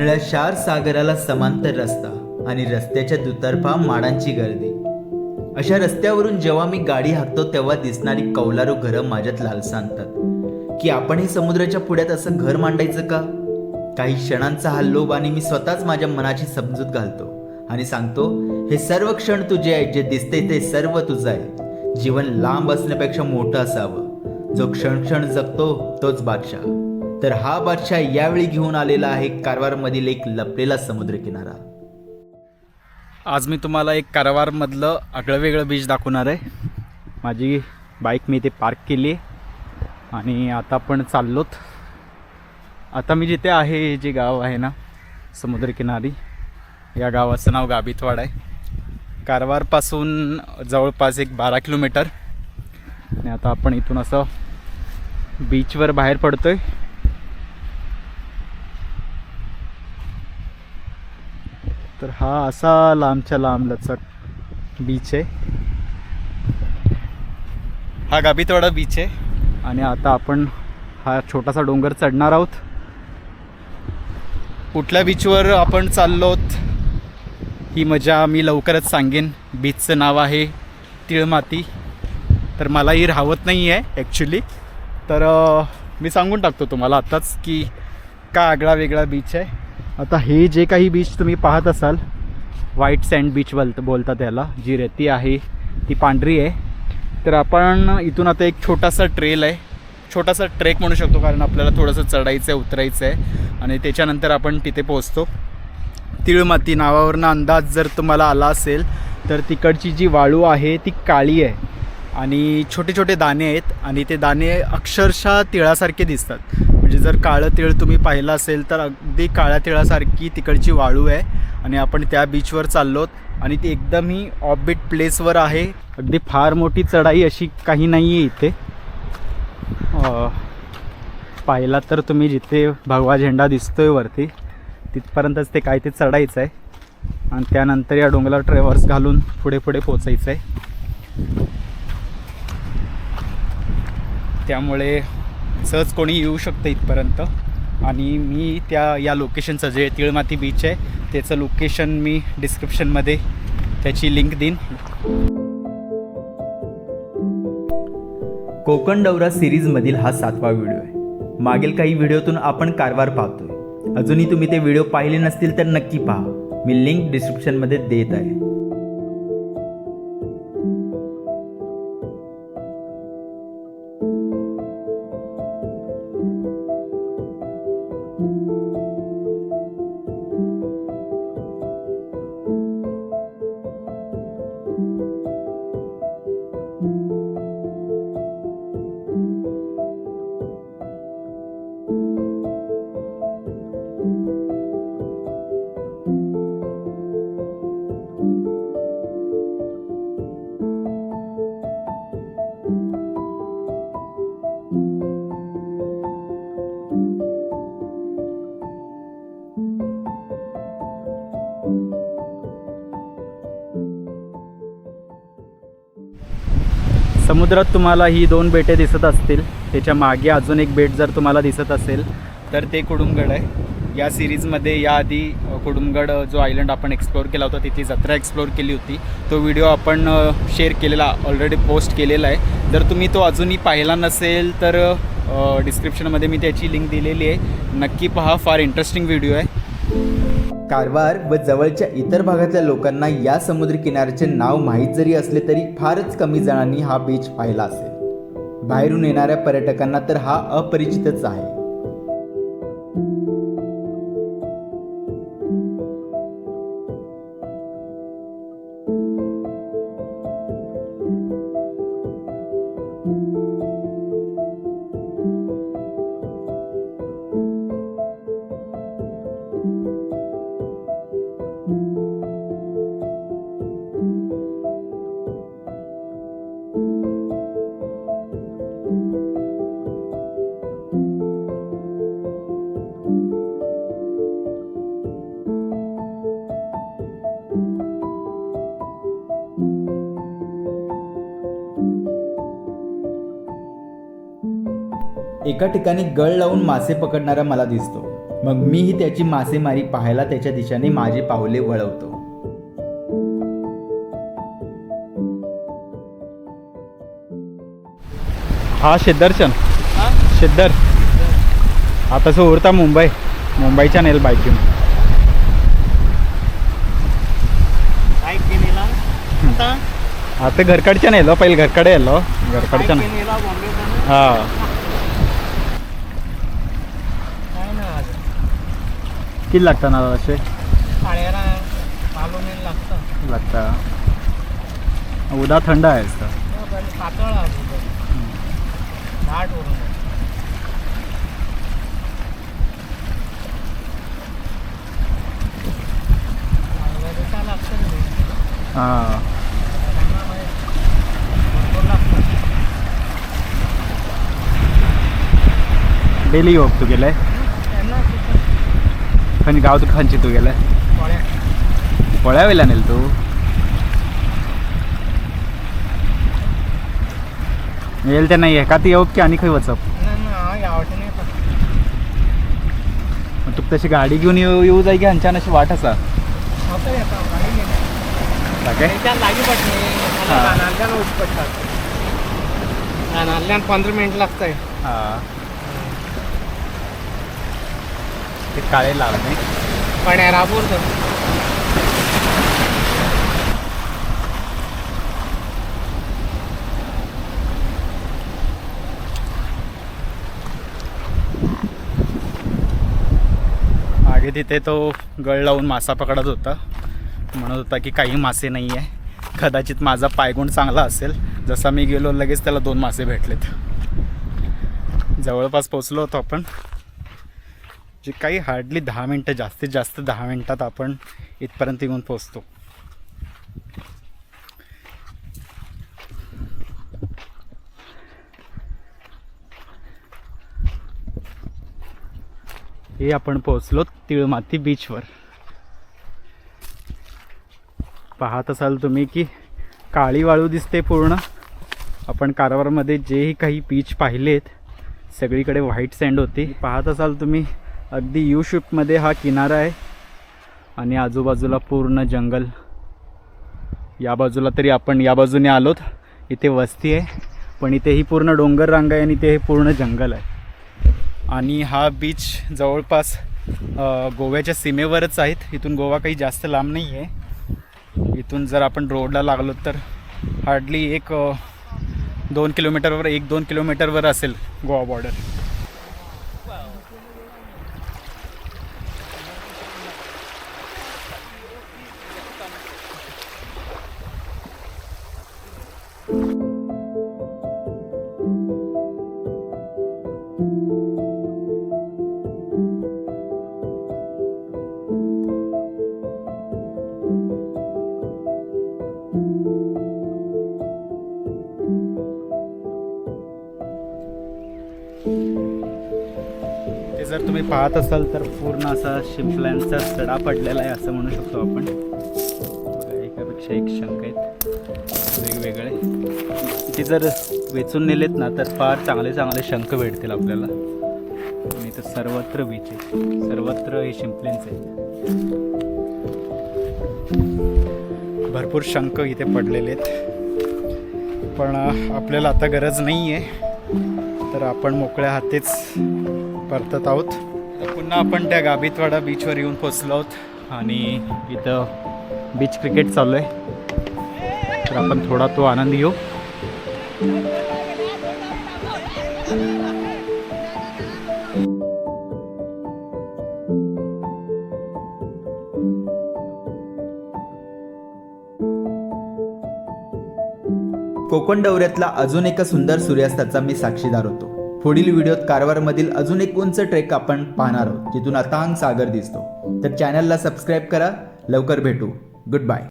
निळ्या शार सागराला समांतर रस्ता आणि रस्त्याच्या दुतर्फा माडांची गर्दी. अशा रस्त्यावरून जेव्हा मी गाडी हाकतो तेव्हा दिसणारी कौलारू घरं माझ्यात लालसा आणतात की आपणही समुद्राच्या पुढ्यात असं घर मांडायचं का? काही क्षणांचा हा लोभ आणि मी स्वतःच माझ्या मनाची समजूत घालतो आणि सांगतो हे सर्व क्षण तुझे आहेत जे दिसते ते सर्व तुझं आहे. जीवन लांब असण्यापेक्षा मोठं असावं. जो क्षण क्षण जगतो तोच बादशाह. तर हा बादशाह यावेळी घेऊन आलेला आहे कारवारमधील एक लपलेला समुद्र किनारा आज मी तुम्हाला एक कारवारमधलं आगळं वेगळं बीच दाखवणार आहे. माझी बाईक मी इथे पार्क केली आहे आणि आता आपण चाललोत. आता मी जिथे आहे हे जे गाव आहे ना समुद्रकिनारी या गावाचं नाव गाभितवाड आहे. कारवारपासून जवळपास एक बारा किलोमीटर. आणि आता आपण इथून असं बीचवर बाहेर पडतो आहे तर हा असा लांबच्या लांब लचक बीच आहे. हा गाभितवाडा बीच आहे. आणि आता आपण हा छोटासा डोंगर चढणार आहोत. कुठल्या बीचवर आपण चाललोत ही मजा मी लवकरच सांगेन. बीचचं नाव आहे तिळमाती. तर मलाही राहवत नाही आहे ॲक्च्युली तर मी सांगून टाकतो तुम्हाला आत्ताच की का आगळा वेगळा बीच आहे. आता हे जे काही बीच तुम्ही पाहत असाल व्हाईट सँड बीच बोलत बोलतात त्याला जी रेती आहे ती पांढरी आहे. तर आपण इथून आता एक छोटासा ट्रेल आहे. छोटासा ट्रेक म्हणू शकतो कारण आपल्याला थोडंसं चढायचं आहे उतरायचं आहे आणि त्याच्यानंतर आपण तिथे पोहोचतो. तिळमाती नावावरनं अंदाज जर तुम्हाला आला असेल तर तिकडची जी वाळू आहे ती काळी आहे. आणि छोटे छोटे दाणे आहेत. आणि ते दाणे अक्षरशः तिळासारखे दिसतात. म्हणजे जर काळं तिळ तुम्ही पाहिलं असेल तर अगदी काळ्या तिळासारखी तिकडची वाळू आहे. आणि आपण त्या बीचवर चाललोत आणि ती एकदमही ऑफबीट प्लेसवर आहे. अगदी फार मोठी चढाई अशी काही नाही आहे इथे पाहिला तर तुम्ही जिथे भगवा झेंडा दिसतोय वरती तिथपर्यंतच ते काय ते चढायचं आहे आणि त्यानंतर या डोंगराला ट्रेव्हर्स घालून पुढे पुढे पोचायचं आहे त्यामुळे सहज कोणी येऊ शकतं इथपर्यंत. आणि मी त्या या लोकेशनचं जे तिळमाती बीच आहे त्याचं लोकेशन मी डिस्क्रिप्शनमध्ये त्याची लिंक देईन. कोकण दौरा सिरीजमधील हा सातवा व्हिडिओ आहे. मागील काही व्हिडिओतून आपण कारवार पाहतोय. अजूनही तुम्ही ते व्हिडिओ पाहिले नसतील तर नक्की पहा. मी लिंक डिस्क्रिप्शनमध्ये देत आहे. समुद्रात तुम्हाला ही दोन बेटे दिसत असतील. त्याच्यामागे अजून एक बेट जर तुम्हाला दिसत असेल तर ते कुडुमगड आहे. या सिरीजमध्ये याआधी कुडुमगड जो आयलंड आपण एक्सप्लोअर केला होता तिथली जत्रा एक्सप्लोअर केली होती. तो व्हिडिओ आपण शेअर केलेला ऑलरेडी पोस्ट केलेला आहे. जर तुम्ही तो अजूनही पाहिला नसेल तर डिस्क्रिप्शनमध्ये मी त्याची लिंक दिलेली आहे. नक्की पहा फार इंटरेस्टिंग व्हिडिओ आहे. कारवार व जवळच्या इतर भागातल्या लोकांना या समुद्र किनाऱ्याचे नाव माहीत जरी असले तरी फारच कमी जणांनी हा बीच पाहिला असेल. बाहेरून येणाऱ्या पर्यटकांना तर हा अपरिचितच आहे. एका ठिकाणी गळ लावून मासे पकडणारा मला दिसतो. मग मीही त्याची मासेमारी पाहायला त्याच्या दिशेने माझी पावले वळवतो. हा सिद्धर्शन सिद्धर आता सो उरता मुंबई. मुंबईच्या नेल बाईक घेऊन आता? घरकडच्या नेलो पहिले घरकडे येलो. घरकडच्या बॉम्बे हा काय ना आज किती लागता ना असे साडेरा पालून येईल लागतं लागता उदा थंड आहे असं. हो, पातळ आहे अगोदर. दाट वरून आहे. आयुर्वेदिकचा लागतं रे. हा रंगामध्ये भरपूर लागतं. डेली योग तू त्यांना सुद्धा खंय गाव तू खंची तू गेलाय पोळ्या. वेळेला नेल तू येईल ते नाही का ती येऊ की आणि खंय वचप नाही, नाही, हा यावटे नाही पण. मग तू तशी गाडी घेऊन येऊ येऊ जाय की हांच्यान अशी वाट. ताके. रानातल्यानं रानातल्यान पंधरा मिनिट लागतंय हा ते काळे लाल नाही. पण राबूर मागे तिथे तो गळ लावून मासा पकडत होता. म्हणत होता की काही मासे नाही आहे कदाचित माझा पायगुण चांगला असेल. जसा मी गेलो लगेच त्याला दोन मासे भेटलेत. जवळपास पोचलो होतो आपण. जे काही हार्डली दहा मिनटं जास्तीत जास्त दहा मिनटात आपण इथपर्यंत येऊन पोचतो हे आपण पोहोचलो तिळमाती बीचवर पाहत असाल तुम्ही की काळी वाळू दिसते पूर्ण. आपण कारवारमध्ये जेही काही बीच पाहिलेत सगळीकडे व्हाईट सँड होती. पाहत असाल तुम्ही अगदी यू शिपमध्ये हा किनारा आहे आणि आजूबाजूला पूर्ण जंगल. या बाजूला तरी आपण या बाजूने आलोत. इथे वस्ती आहे पण इथे ही पूर्ण डोंगर रांग आहे आणि इथे हे पूर्ण जंगल आहे. आणि हा बीच जवळपास गोव्याच्या सीमेवरच आहेत. इथून गोवा काही जास्त लांब नाही आहे. इथून जर आपण रोडला लागलो तर हार्डली एक दोन किलोमीटरवर एक दोन किलोमीटरवर असेल गोवा बॉर्डर जर तुम्ही पाहत असाल तर पूर्ण असा शिंपल्यांचा सडा पडलेला आहे असं म्हणू शकतो आपण. एकापेक्षा एक शंख आहेत. वेगवेगळे. इथे जर वेचून नेलेत ना तर फार चांगले चांगले शंख भेटतील आपल्याला. आणि इथं सर्वत्र बीच आहे. सर्वत्र हे शिंपल्यांचे आहेत. भरपूर शंख इथे पडलेले आहेत. पण आपल्याला आता गरज नाही आहे तर आपण मोकळ्या हातेच परतत आहोत. तर पुन्हा आपण त्या गाबीतवाडा बीचवर येऊन पोचलो आहोत आणि इथं बीच क्रिकेट चालू आहे. तर आपण थोडा तो आनंद घेऊ. कोकण दौऱ्यातला अजून एका सुंदर सूर्यास्ताचा मी साक्षीदार होतो. पुढील व्हिडिओत कारवारमधील अजून एक उंच ट्रेक आपण पाहणार आहोत जिथून अथांग सागर दिसतो. तर चॅनलला सबस्क्राईब करा लवकर भेटू. Good bye